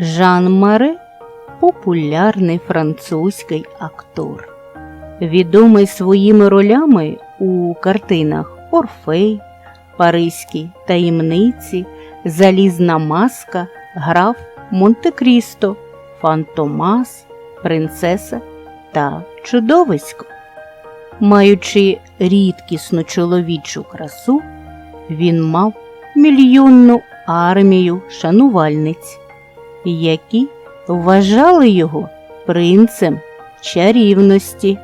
Жан Маре популярний французький актор, відомий своїми ролями у картинах Орфей, Паризькі таємниці, Залізна маска, Граф Монте-Крісто, Фантомас, Принцеса та Чудовисько. Маючи рідкісну чоловічу красу, він мав мільйонну армію шанувальниць, які вважали його принцем чарівності.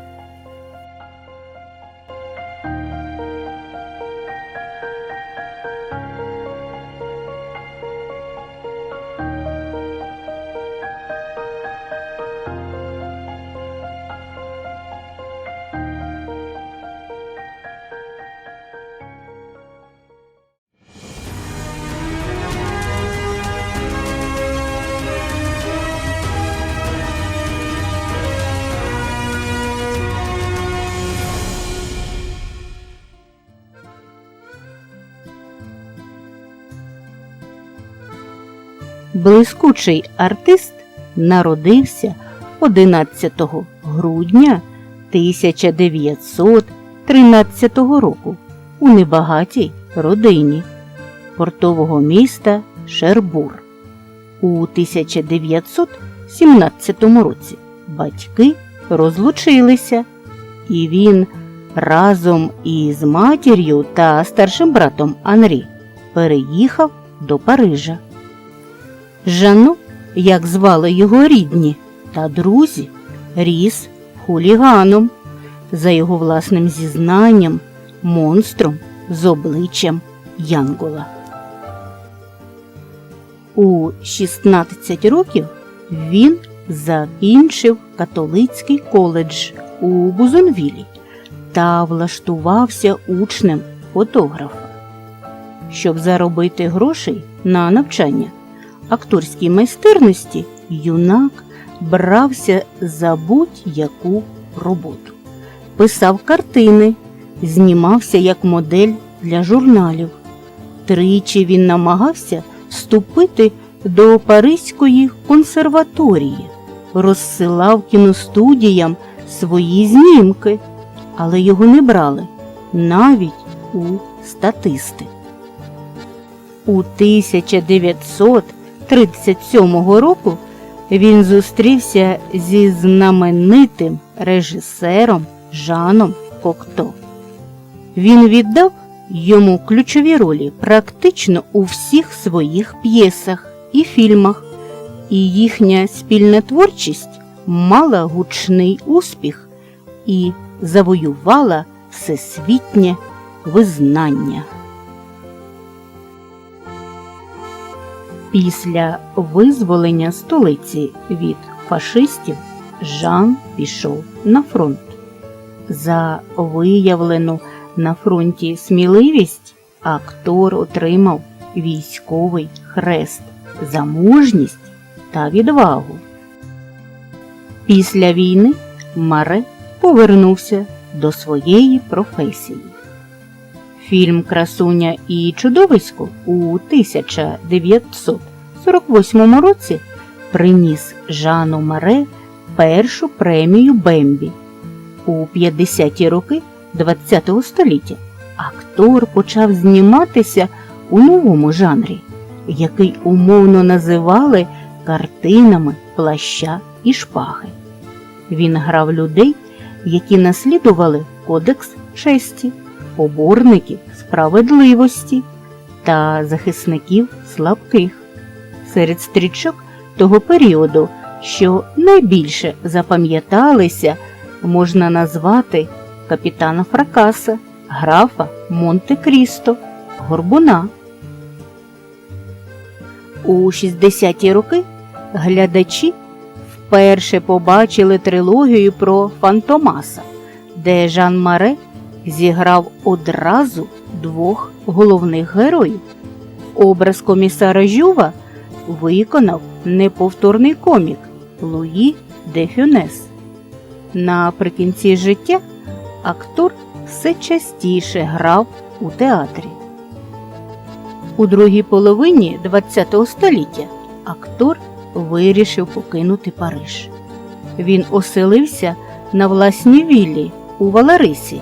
Блискучий артист народився 11 грудня 1913 року у небагатій родині портового міста Шербур. У 1917 році батьки розлучилися, і він разом із матір'ю та старшим братом Анрі переїхав до Парижа. Жану, як звали його рідні та друзі, ріс хуліганом, за його власним зізнанням, монстром з обличчям Янгола. У 16 років він закінчив католицький коледж у Бузонвілі та влаштувався учнем фотографа. Щоб заробити грошей на навчання акторській майстерності, юнак брався за будь-яку роботу, писав картини, знімався як модель для журналів. Тричі він намагався вступити до Паризької консерваторії, розсилав кіностудіям свої знімки, але його не брали навіть у статисти. У 1937 року він зустрівся зі знаменитим режисером Жаном Кокто. Він віддав йому ключові ролі практично у всіх своїх п'єсах і фільмах, і їхня спільна творчість мала гучний успіх і завоювала всесвітнє визнання. Після визволення столиці від фашистів Жан пішов на фронт. За виявлену на фронті сміливість актор отримав військовий хрест за мужність та відвагу. Після війни Маре повернувся до своєї професії. Фільм Красуня і чудовисько у 1948 році приніс Жану Маре першу премію Бембі. У 50-ті роки ХХ століття актор почав зніматися у новому жанрі, який умовно називали картинами плаща і шпаги. Він грав людей, які наслідували Кодекс честі поборників справедливості та захисників слабких. Серед стрічок того періоду, що найбільше запам'яталися, можна назвати капітана Фракаса, графа Монте-Крісто, Горбуна. У 60-ті роки глядачі вперше побачили трилогію про Фантомаса, де Жан Маре зіграв одразу двох головних героїв. Образ комісара Жюва виконав неповторний комік Луї де Фюнес. Наприкінці життя актор все частіше грав у театрі. У другій половині ХХ століття актор вирішив покинути Париж. Він оселився на власній віллі у Валарисі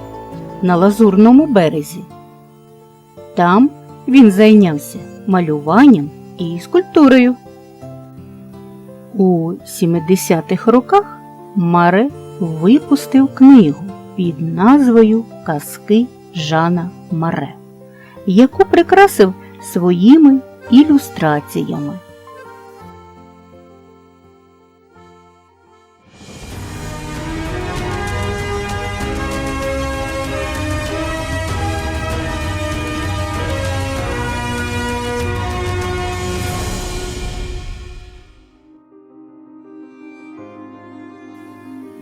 на Лазурному березі. Там він зайнявся малюванням і скульптурою. У 70-х роках Маре випустив книгу під назвою Казки Жана Маре, яку прикрасив своїми ілюстраціями.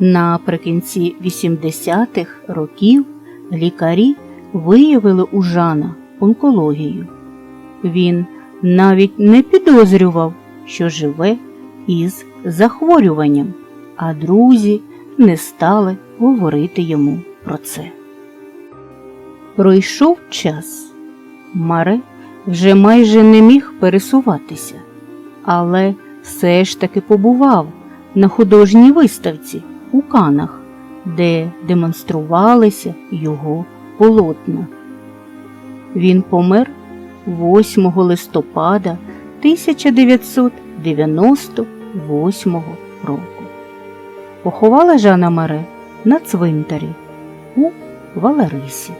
Наприкінці 80-х років лікарі виявили у Жана онкологію. Він навіть не підозрював, що живе із захворюванням, а друзі не стали говорити йому про це. Пройшов час. Маре вже майже не міг пересуватися, але все ж таки побував на художній виставці у Канах, де демонструвалися його полотна. Він помер 8 листопада 1998 року. Поховала Жана Маре на цвинтарі у Валарисі.